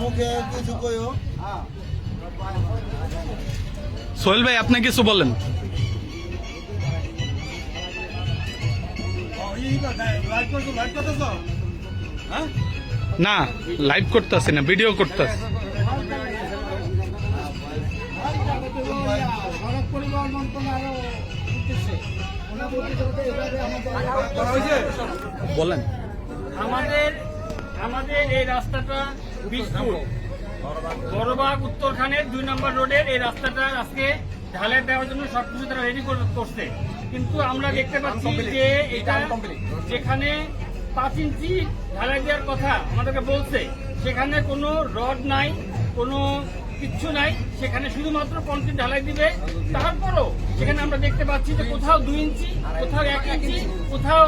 মুখে কিছু সোহেল ভাই আপনি কিছু বলেন। না লাইভ করতেছি না ভিডিও করতেছি। আমাদের বলেন আমাদের আমাদের এই রাস্তাটা বিশ ফুট বড়বাগ উত্তরখানের দুই নম্বর রোডের এই রাস্তাটা আজকে ঢালাই দেওয়ার জন্য সবকিছু তারা রেডি করছে। কিন্তু আমরা দেখতে পাচ্ছি যে এটা যেখানে পাঁচ ইঞ্চি ঢালাই দেওয়ার কথা আমাদেরকে বলছে সেখানে কোনো রড নাই কোনো কিচ্ছু নাই। সেখানে শুধুমাত্র কংক্রিট ঢালাই দিবে। তারপরও সেখানে আমরা দেখতে পাচ্ছি যে কোথাও দুই ইঞ্চি কোথাও এক ইঞ্চি কোথাও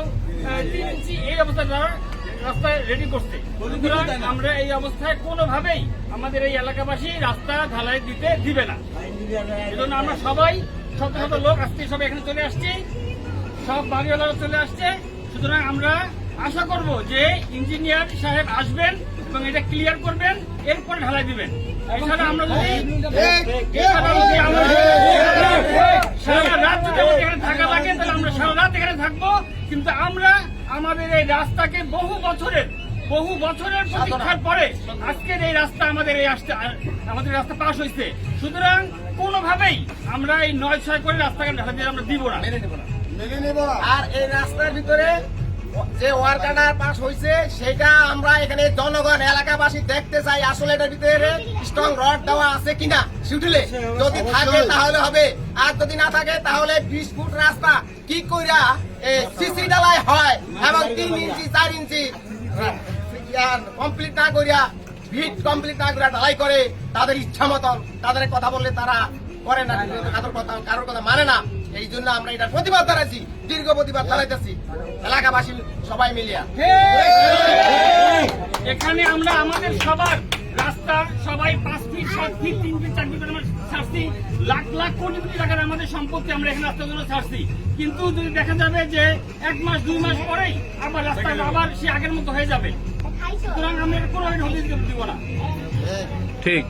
তিন ইঞ্চি এই অবস্থা রাস্তায় রেডি করছে। আমরা এই অবস্থায় কোনোভাবেই আমাদের এই এলাকাবাসী রাস্তা ঢালাই দিতে দিবে না। এজন্য আমরা সবাই শত শত লোক আজকে সবাই এখানে চলে আসছি। সব বাড়িওয়ালারা চলে আসছে। সুতরাং আমরা আশা করব যে ইঞ্জিনিয়ার সাহেব আসবেন এবং এটা ক্লিয়ার করবেন, এরপরে ঢালাই দিবেন। আমরা সারা রাত এখানে থাকা লাগে, তাহলে আমরা সারা রাত এখানে থাকব। কিন্তু আমরা আমাদের এই রাস্তাকে বহু বছরের বহু বছরের প্রতীক্ষার পরে আজকের এই রাস্তা আমাদের এই আসতে আমাদের রাস্তা পাশ হয়েছে। সুতরাং কোনোভাবেই আমরা এই নয় ছয় করে রাস্তাঘাট আমরা দিব না। মেনে নেব না। মেনে নেব আর এই রাস্তার ভিতরে যে ওয়ার্কার পাস হয়েছে সেটা আমরা এখানে জনগণ এলাকাবাসী দেখতে চাই আসলে এটার ভিতরে স্ট্রং রড দেওয়া আছে কিনা। শিউটিলে যদি থাকে তাহলে হবে। আর যদি না থাকে তাহলে বিশ ফুট রাস্তা। কি কইরা সিসি ডালাই হয়। তিন ইঞ্চি, চার ইঞ্চি। কমপ্লিট না করিয়া, ভিট কমপ্লিট না করিয়া ঢালাই করে তাদের ইচ্ছা মতন, তাদের কথা বললে তারা করে না কারোর কথা কারোর কথা মানে না। এই জন্য আমরা এটা প্রতিবাদ জানাইছি, দীর্ঘ প্রতিবাদ চালাইতেছি এলাকাবাসী সবাই মিলিয়া। এখানে আমরা আমাদের সবার রাস্তা সবাই পাঁচ ফিট সাত ফিট তিন ফিট চার ফিট আমরা ছাড়ছি। লাখ লাখ কোটি কোটি টাকার আমাদের সম্পত্তি আমরা এখানে রাস্তার জন্য ছাড়ছি। কিন্তু যদি দেখা যাবে যে এক মাস দুই মাস পরেই আবার রাস্তা আবার সে আগের মতো হয়ে যাবে সুতরাং আমরা কোনো হতে দিব না। ঠিক।